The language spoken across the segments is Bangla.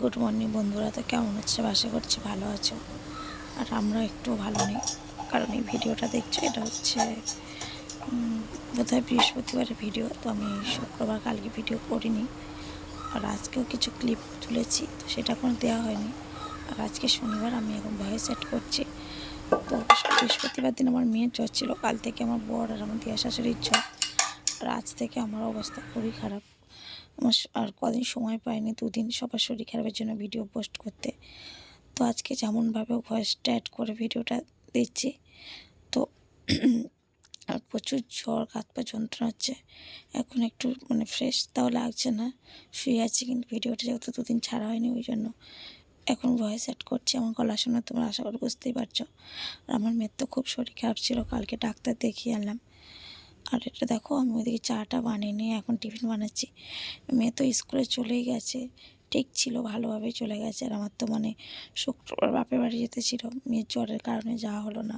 গুড মর্নিং বন্ধুরা। তো কেমন হচ্ছে? আশা করছে ভালো আছো। আর আমরা একটু ভালো নেই। কারণ এই ভিডিওটা দেখছ, এটা হচ্ছে বোধহয় বৃহস্পতিবারের ভিডিও। তো আমি শুক্রবার কালকে ভিডিও করিনি। আর আজকেও কিছু ক্লিপ তুলেছি, তো সেটা কোনো দেওয়া হয়নি। আর আজকে শনিবার আমি এখন ভয়েস সেট করছি। তো বৃহস্পতিবার দিন আমার মেয়ের জ্বর ছিল। কাল থেকে আমার বর আর আমার দিয়া শাশুড়ির জ্বর। আর আজ থেকে আমার অবস্থা খুবই খারাপ। আমার আর কদিন সময় পাইনি, দুদিন সবার শরীর খারাপের জন্য ভিডিও পোস্ট করতে। তো আজকে যেমনভাবে ভয়েসটা অ্যাড করে ভিডিওটা দিচ্ছি, তো প্রচুর জ্বর হাত পা যন্ত্রণা হচ্ছে। এখন একটু মানে ফ্রেশ তাও লাগছে না, শুয়ে আছি কিন্তু ভিডিওটা যেহেতু দুদিন ছাড়া হয়নি ওই জন্য এখন ভয়েস অ্যাড করছি। আমার গলা শোনা তোমরা আশা করি বুঝতেই পারছ। আর আমার মেয়ের তো খুব শরীর খারাপ ছিল, কালকে ডাক্তার দেখিয়ে আনলাম। আর এটা দেখো, আমি ওইদিকে চাটা বানিয়ে নিয়ে এখন টিফিন বানাচ্ছি। মেয়ে তো স্কুলে চলেই গেছে, ঠিক ছিল ভালোভাবে চলে গেছে। আর আমার তো মানে শুক্রবার বাপের বাড়ি যেতে ছিল, মেয়ের জ্বরের কারণে যাওয়া হলো না।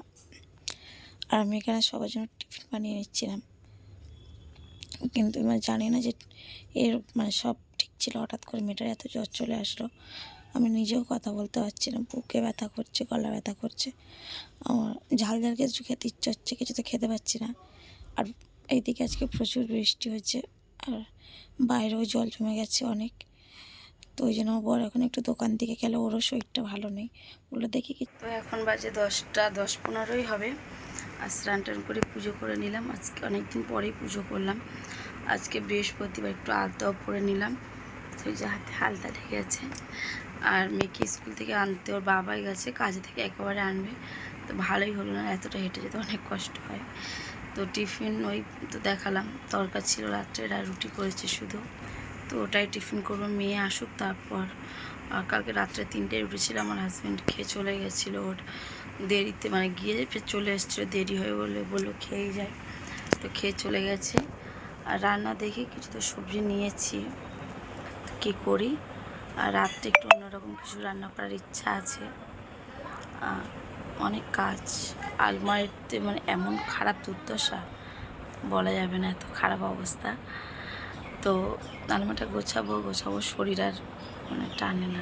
আর আমি এখানে সবার জন্য টিফিন বানিয়ে নিচ্ছিলাম। কিন্তু মানে জানি না যে এর মানে সব ঠিক ছিল, হঠাৎ করে মেয়েটার এত জ্বর চলে আসলো। আমি নিজেও কথা বলতে পারছি না, বুকে ব্যথা করছে, গলা ব্যথা করছে। আমার ঝাল ঝাল কিছু খেতে ইচ্ছে হচ্ছে কিছু তো খেতে পারছি না। আর এইদিকে আজকে প্রচুর বৃষ্টি হচ্ছে আর বাইরেও জল জমে গেছে অনেক। তো ওই জন্য বর এখন একটু দোকান থেকে গেলে, ওরও শরীরটা ভালো নেই। ওগুলো দেখি কি তো এখন বাজে দশটা, দশ পনেরোই হবে। আর স্নান টান করে পুজো করে নিলাম। আজকে অনেক দিন পরেই পুজো করলাম। আজকে বৃহস্পতিবার একটু আলতাও পরে নিলাম। তো যে হাতে হালতা ঢেকে আছে। আর মেয়েকে স্কুল থেকে আনতে, ওর বাবাই গেছে, কাজে থেকে একেবারে আনবে। তো ভালোই হলো না, এতটা হেঁটে যেতে অনেক কষ্ট হয়। তো টিফিন ওই তো দেখালাম। তরকা ছিল রাত্রে আর রুটি করেছে শুধু। তো ওটাই টিফিন করব মেয়ে আসুক তারপর। আর কালকে রাত্রে তিনটে রুটি ছিল আমার হাজব্যান্ড খেয়ে চলে গেছিল ওর দেরিতে মানে গিয়ে ফের চলে এসেছিল দেরি হয়ে বলে বলল খেয়েই যায়। তো খেয়ে চলে গেছে। আর রান্না দেখে কিছু তো সবজি নিয়েছি। কী করি? আর রাত্রে একটু অন্যরকম কিছু রান্না করার ইচ্ছা আছে। আহ, অনেক কাজ। আলমারিতে মানে এমন খারাপ দুর্দশা, বলা যাবে না এত খারাপ অবস্থা। তো আলমারিটা গোছাবো গোছাবো, শরীর আর মানে টানে না।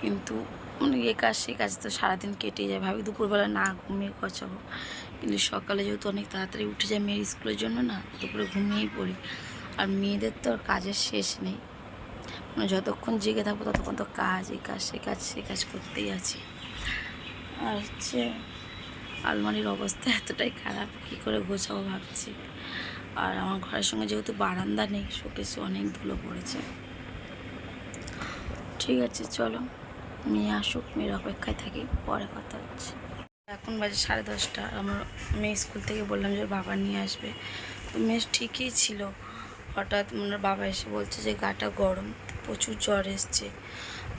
কিন্তু মানে এ কাজ সে কাজ তো সারাদিন কেটে যায়। ভাবি দুপুরবেলা না ঘুমিয়ে গোছাবো। কিন্তু সকালে যেহেতু অনেক তাড়াতাড়ি উঠে যায় মেয়ের স্কুলের জন্য না, দুপুরে ঘুমিয়েই পড়ি। আর মেয়েদের তো আর কাজের শেষ নেই। মানে যতক্ষণ জেগে থাকব ততক্ষণ তো কাজ এই কাজ, সে কাজ সে কাজ করতেই আছি। আর হচ্ছে আলমারির অবস্থা এতটাই খারাপ, কী করে গোছাবো ভাবছি। আর আমার ঘরের সঙ্গে যেহেতু বারান্দা নেই, শোকেসে অনেক ধুলো পড়েছে। ঠিক আছে, চলো। মেয়ে আসুক, মেয়ের অপেক্ষায় থাকি, পরে কথা হচ্ছে। এখন বাজে সাড়ে দশটা, আমার মেয়ে স্কুল থেকে বললাম যে বাবা নিয়ে আসবে। তো মেয়ে ঠিকই ছিল। হঠাৎ মনে বাবা এসে বলছে যে গাটা গরম, প্রচুর জ্বর এসছে।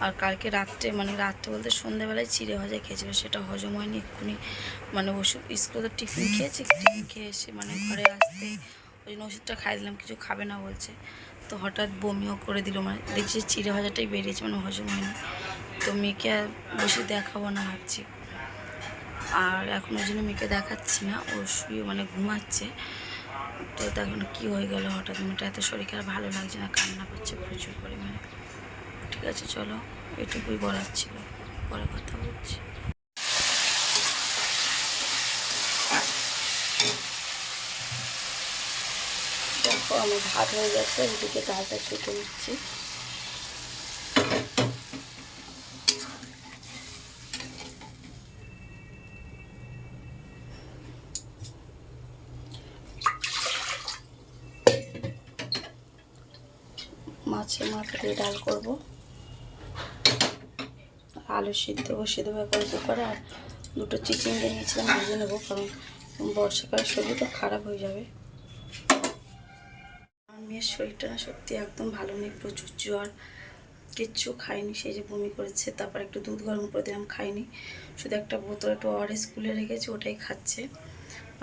আর কালকে রাত্রে মানে রাত্রে বলতে সন্ধ্যেবেলায় চিড়ে ভাজা খেয়েছিল, সেটা হজম হয়নি এক্ষুনি। মানে ওষুধ, স্কুলে তো টিফিন খেয়েছে, টিফিন খেয়ে এসে মানে ঘরে আসতে ওই জন্য ওষুধটা খাই দিলাম, কিছু খাবে না বলছে। তো হঠাৎ বমিও করে দিল মানে দেখছি চিড়ে ভাজাটাই বেরিয়েছে মানে হজম হয়নি তো মেয়েকে আর বসে দেখাবো না ভাবছি। আর এখন ওই জন্য মেয়েকে দেখাচ্ছি না, ও শুয়ে মানে ঘুমাচ্ছে। তো দেখুন কী হয়ে গেল হঠাৎ, মেয়েটা এত শরীর খারাপ, ভালো লাগছে না, কান্না করছে প্রচুর পরিমাণে। ঠিক আছে, চলো। এটুকুই বলার ছিল। পরে কথা বলছি। দেখো, আমার ভাত হয়ে গেছে, এদিকে ডালটা ছুটে নিচ্ছি। মাছের মাথা দিয়ে ডাল করব। আলু সিদ্ধ একবার কুকারে আর দুটো চিচিঙ্গে নিয়েছিলাম, ভেজে নেব, কারণ বর্ষাকালে শরীর তো খারাপ হয়ে যাবে। আমার মেয়ের শরীরটা না সত্যি একদম ভালো নেই, প্রচুর জ্বর, কিচ্ছু খাইনি, সেই যে বমি করেছে, তারপর একটু দুধ গরম করে দিলাম, খাইনি। শুধু একটা বোতল, একটু ওয়ারেস খুলে রেখেছি, ওটাই খাচ্ছে।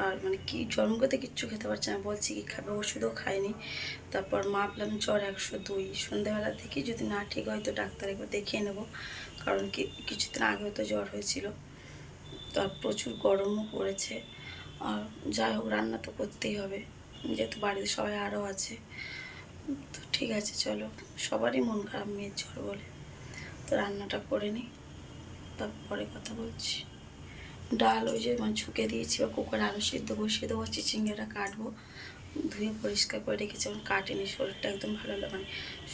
আর মানে কি জ্বর করতে কিচ্ছু খেতে পারছে না, বলছি কি খাবে, ওষুধও খায়নি তারপর মাপলাম জ্বর একশো দুই, সন্ধ্যাবেলা থেকে যদি না ঠিক হয় তো ডাক্তার একবার দেখিয়ে নেব। কারণ কি, কিছুদিন আগেও তো জ্বর হয়েছিল। তার প্রচুর গরমও পড়েছে। আর যাই হোক, রান্না তো করতেই হবে। যেহেতু বাড়িতে সবাই আরও আছে। তো ঠিক আছে, চলো। সবারই মন খারাপ মেয়ের জ্বর বলে। তো রান্নাটা করে নিই। তারপরে কথা বলছি। ডাল ওই যে মানে ঝুঁকে দিয়েছি বা কুকারে আলু সিদ্ধ বসিয়ে দেবো, চিচিঙ্গাটা কাটবো। ধুয়ে পরিষ্কার করে রেখেছি। এখন কাটেনি, শরীরটা একদম ভালো লাগে মানে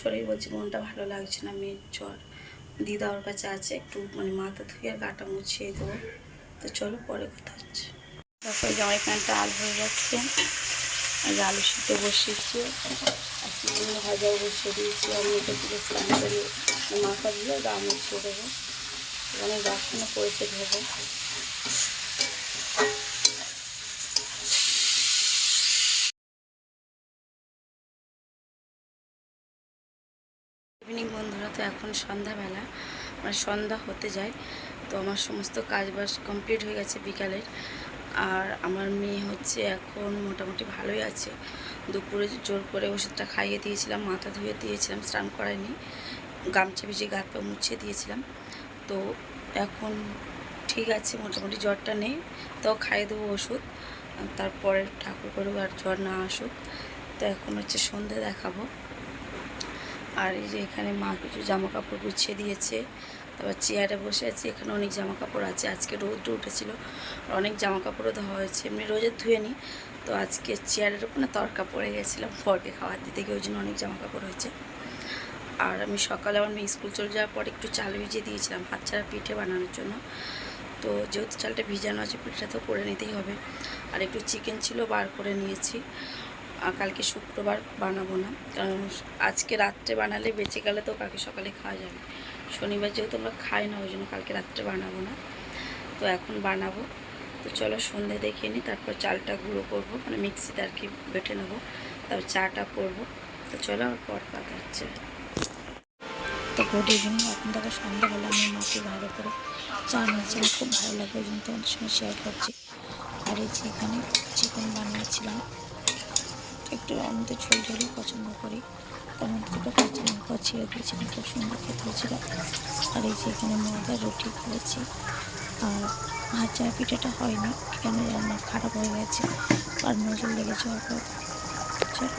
শরীর বলছে মনটা ভালো লাগছে না মেয়ের জ্বর। দিদা ওর কাছে আছে, একটু মানে মাথা ধুয়ে আর গাটা মুছিয়ে দেবো। তো চলো পরে কথা হচ্ছে। তারপরে জামাই প্যান্টটা আল হয়ে যাচ্ছে আর আলু সিদ্ধ বসিয়েছি। আর চিকেন ভাজাও বসিয়ে দিয়েছি আমি এটা থেকে স্নান করে মাথা দিয়ে গা মুছিয়ে দেবো। অনেক বাসনও পড়েছে ধোবো। ইভিনিং বন্ধুরা, তো এখন সন্ধ্যাবেলা। মানে সন্ধ্যা হতে যায়, তো আমার সমস্ত কাজ বাজ কমপ্লিট হয়ে গেছে বিকালের। আর আমার মেয়ে হচ্ছে এখন মোটামুটি ভালোই আছে। দুপুরে জোর করে ওষুধটা খাইয়ে দিয়েছিলাম, মাথা ধুয়ে দিয়েছিলাম, স্নান করায়নি। গামছা ভিজে গাত পা মুছিয়ে দিয়েছিলাম। তো এখন ঠিক আছে, মোটামুটি জ্বরটা নেই, তো খাইয়ে দেবো ওষুধ। তারপরে ঠাকুর করুক আর জ্বর না আসুক। তো এখন হচ্ছে সন্ধে দেখাবো। আর এই যে এখানে মা কিছু জামা কাপড় গুছিয়ে দিয়েছে, তারপর চেয়ারে বসে আছি, এখানে অনেক জামা কাপড় আছে, আজকে রোদ উঠেছিল অনেক জামা কাপড়ও ধোয়া হয়েছে, এমনি রোজের ধুয়ে নিই, তো আজকে চেয়ারের উপর না তরকা পড়ে গেছিলাম ফরকে খাওয়ার দিতে গিয়ে ওই জন্য অনেক জামা কাপড় হয়েছে। আর আমি সকালে আমার মেয়ে স্কুল চলে যাওয়ার পর একটু চাল ভিজিয়ে দিয়েছিলাম ছাড়া পিঠে বানানোর জন্য, তো যেহেতু চালটা ভিজানো আছে, পিঠেটা তো করে নিতেই হবে, আর একটু চিকেন ছিল, বার করে নিয়েছি কালকে শুক্রবার বানাবো না। কারণ আজকে রাত্রে বানালে বেঁচে গেলে তো কালকে সকালে খাওয়া যাবে। শনিবার যেহেতু আমরা খাই না, ওই জন্য কালকে রাত্রে বানাবো না। তো এখন বানাবো। তো চলো সন্ধে দেখে নিই তারপর চালটা গুঁড়ো করব মানে মিক্সিতে আর কি বেটে নেব। তারপর চাটা করব। তো চলো আমার পর কথা হচ্ছে তো গুড ইভিনিং এখন থেকে সন্ধ্যাবেলা আমি মাকে ভালো করে চা নিয়েছি খুব ভালো লাগে ওই জন্য তোমাদের সঙ্গে শেয়ার করছি। আর এই যে এখানে চিকেন বানিয়েছিলাম। একটু আমি তো ঝোল ঝোলই পছন্দ করি। মধ্যে দুটো কাঁচা লঙ্কা ছিঁড়ে দিয়েছিলাম খুব সুন্দর খেতে হয়েছিল। আর এই যে এখানে ময়দার রুটি করেছি। আর ভাজা পিঠাটা হয়নি, কেন জানি খারাপ হয়ে গেছে। আর নজর লেগেছে অল্প চলো।